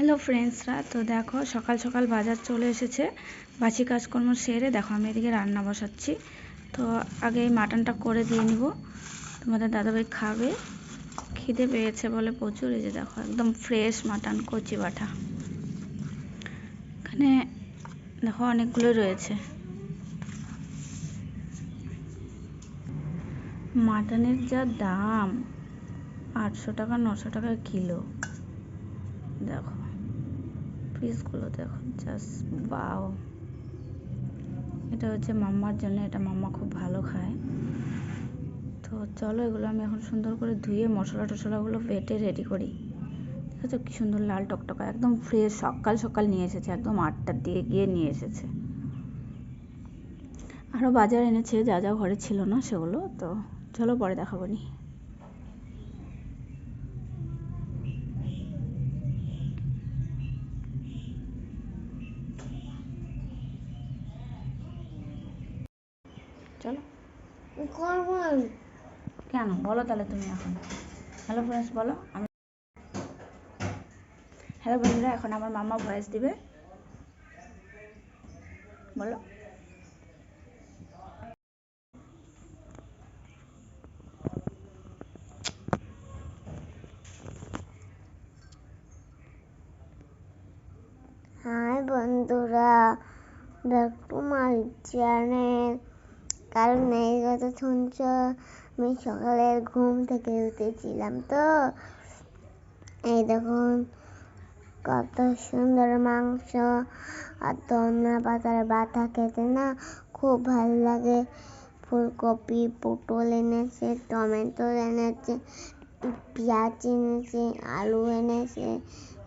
Hello ফ্রেন্ডসরা তো দেখো, সকাল সকাল বাজার চলে এসেছে। বাসি কাজকর্ম সেরে দেখো, আমি এদিকে রান্না বসাচ্ছি। তো আগে এই মাটনটা করে দিয়ে নিব। তোমাদের দাদাভাই খাবে। খিদে পেয়েছে বলে প্রচুর। এই যে দেখো, একদম ফ্রেশ মাটন কচি বাটা। এখানে দেখো, অনেকগুলো রয়েছে। মাটনের যা দাম, আটশো টাকা, নশো টাকা কিলো। দেখো। পিসগুলো দেখো জাস্ট বাও এটা হচ্ছে মাম্মার জন্য, এটা মাম্মা খুব ভালো খায়। তো চলো এগুলো আমি এখন সুন্দর করে ধুয়ে মশলা টশলাগুলো বেটে রেডি করি। ঠিক আছে কি সুন্দর লাল টকটকা, একদম ফ্রেশ সকাল সকাল নিয়ে এসেছে, একদম আটটার দিকে গিয়ে নিয়ে এসেছে। আরও বাজার এনেছে, যা যা ঘরে ছিল না সেগুলো, তো চলো পরে দেখাবো নি চলো করব? কেন? বলো তাহলে তুমি এখন। হ্যালো ফ্রেন্ডস বলো। আমি হ্যালো বন্ধুরা এখন আমার মামা ভয়েস দিবে। বলো। হাই বন্ধুরা দেখো মাই চ্যানেল কারণ এই কথা শুনছ, আমি সকালে ঘুম থেকে উঠেছিলাম তো। এই দেখুন কত সুন্দর মাংস আর ধনা পাতার বাটা খেতে না খুব ভালো লাগে। ফুলকপি, পটল এনেছে, টমেটো এনেছে, পেঁয়াজ এনেছে, আলু এনেছে,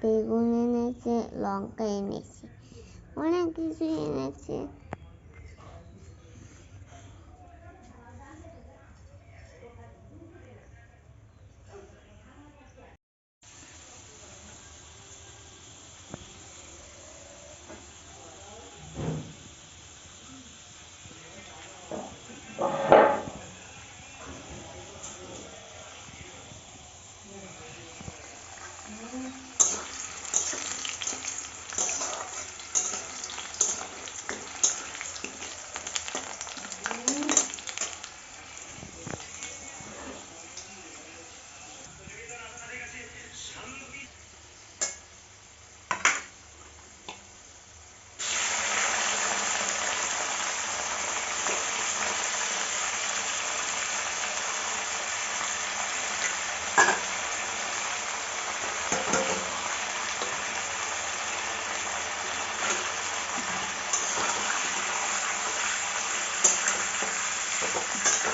বেগুন এনেছে, লঙ্কা এনেছে, অনেক কিছু এনেছে।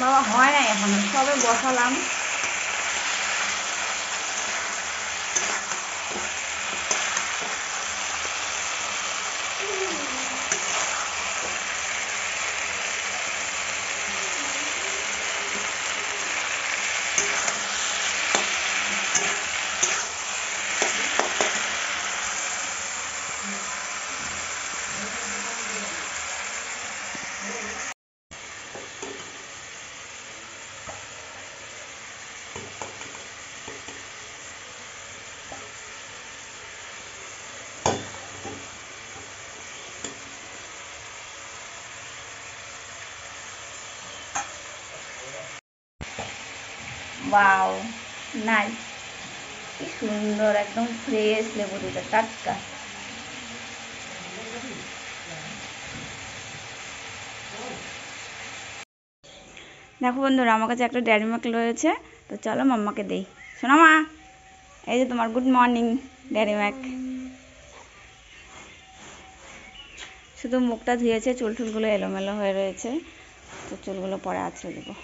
বাবা হয় না এখন সবে বসালাম ওয়াও নাই কি সুন্দর, একদম ফ্রেশ লেবু দুটো টাটকা। দেখো বন্ধুরা, আমার কাছে একটা ড্যারি মিল্ক রয়েছে। তো চলো মাম্মাকে দেই। শোনো মা, এই যে তোমার গুড মর্নিং ড্যারি মিল্ক শুধু মুখটা ধুয়েছে চুল টুলগুলো এলোমেলো হয়ে রয়েছে। তো চুলগুলো পরে আছড়ে দেবো।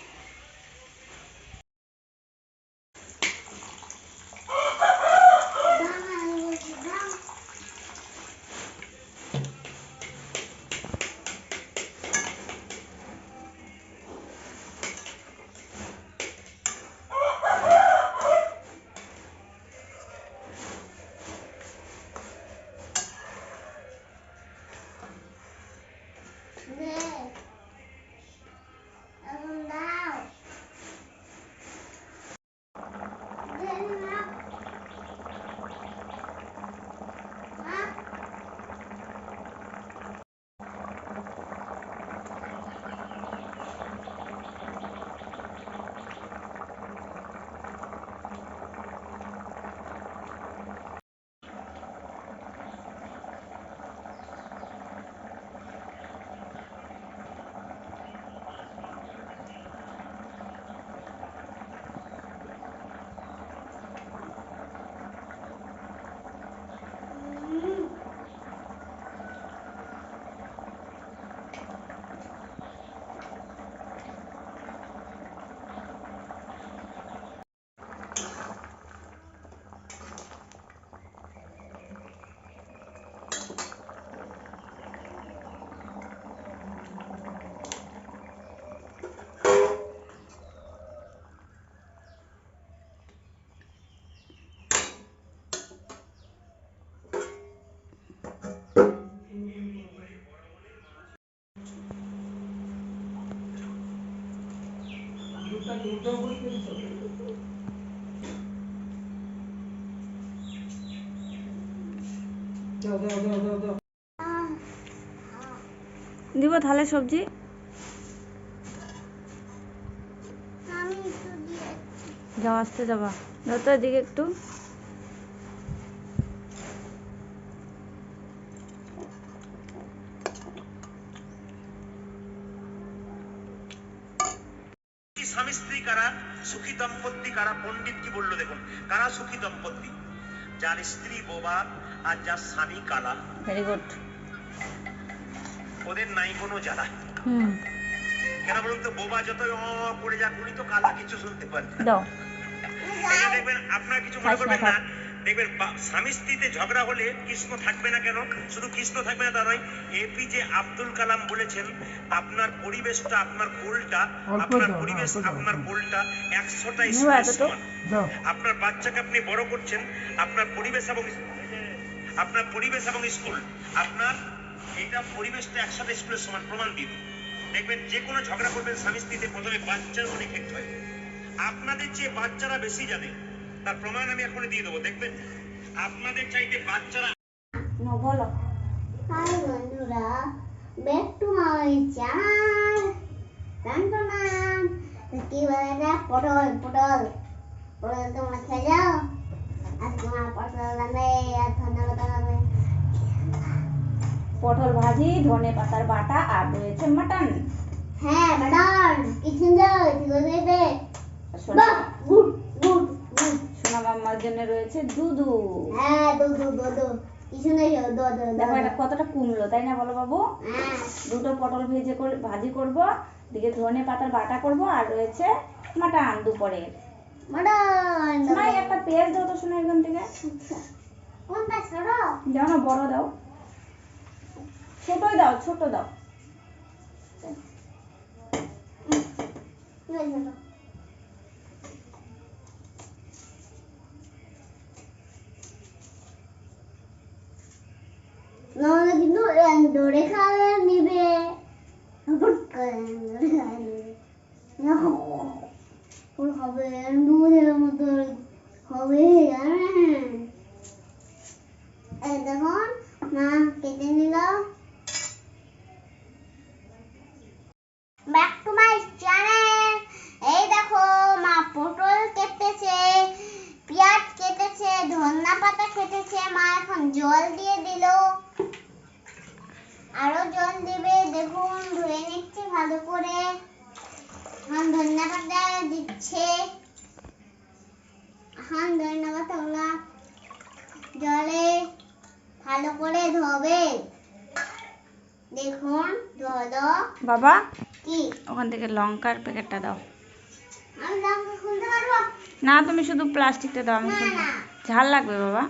দিব তাহলে সবজি? যাও আসতে যাবা। যত এদিকে একটু। স্বামী স্ত্রী কারা? সুখী দম্পতি কারা? পণ্ডিত কি বলল দেখুন। কারা সুখী দম্পতি? যার স্ত্রী বোবা আর যার স্বামী কালা। ভেরি গুড ওদের নাই কোনো জ্বালা। কেন বলুন তো বোবা যত অ করে যাক উনি তো কালা কিছু শুনতে পারেন না। দেখবেন আপনার কিছু মনে করবেন না। দেখবেন স্বামী স্ত্রীতে ঝগড়া হলে কৃষ্ণ থাকবে না কেন? শুধু কৃষ্ণ থাকবে না তা নয় এপিজে আব্দুল কালাম বলেছেন আপনার পরিবেশটা আপনার অল্প আপনার পরিবেশ আপনার। কোলটা একশোটা আপনার বাচ্চাকে আপনি বড় করছেন আপনার পরিবেশ এবং আপনার পরিবেশ এবং স্কুল আপনার এটা পরিবেশটা একসাথে স্কুলের সমান প্রমাণ দিন। দেখবেন যে কোনো ঝগড়া করবেন স্বামী স্ত্রীতে প্রথমে বাচ্চার অনেক হয়। আপনাদের চেয়ে বাচ্চারা বেশি জানে। তার প্রমাণ আমি এখনই দিয়ে দেবো দেখবেন আপনাদের চাইতে বাচ্চারা না বলো। হাই বন্ধুরা ব্যাক টু মাই চ্যানেল কি বলে এটা পটল পটল। পটল তোমরা খেয়ে যাও। আর তোমার পটল রান্না আর ধন্যবাদ হবে পটল ভাজি ধনে পাতার বাটা আর রয়েছে মাটন। হ্যাঁ ম্যাডাম কি সুন্দর কি বলবে সোনা বাহ গুড। মাম্মার জন্য রয়েছে দুধু। হ্যাঁ দো দো দো দো কি সুন্দর দো দো দো দেখো এটা কতটা কুমলো তাই না বলো বাবু? হ্যাঁ। দুটো পটল ভেজে করে ভাজি করব দিকে ধনে পাতার বাটা করব আর রয়েছে মাটন দুপুরে। একটা পেঁয়াজ দাও তো শোনা এখান থেকে। কোনটা ছাড়ো দাও না বড় দাও। ছোটই দাও ছোট দাও। কি দৌড়ে খাবে নিবে। হুট করে দৌড়ে খাওয়া নিবে হবে দুধের মতো হবে জানেন এই দেখুন মা কেটে নিল ব্যাক টু মাই চ্যানেল এই দেখো মা পটল কেটেছে পেঁয়াজ কেটেছে ধন্যা পাতা কেটেছে মা এখন জল দিয়ে দিল আরও জল দিবে দেখুন ধুয়ে নিচ্ছে ভালো করে এখন ধন্যা পাতা দিচ্ছে এখন ধন্যা পাতাগুলা জলে ভালো করে ধোবে। দেখুন ধরো বাবা কি? ওখান থেকে লঙ্কার প্যাকেটটা দাও। আমি লঙ্কা খুলতে পারব? না তুমি শুধু প্লাস্টিকটা দাও আমি না ঝাল লাগবে বাবা।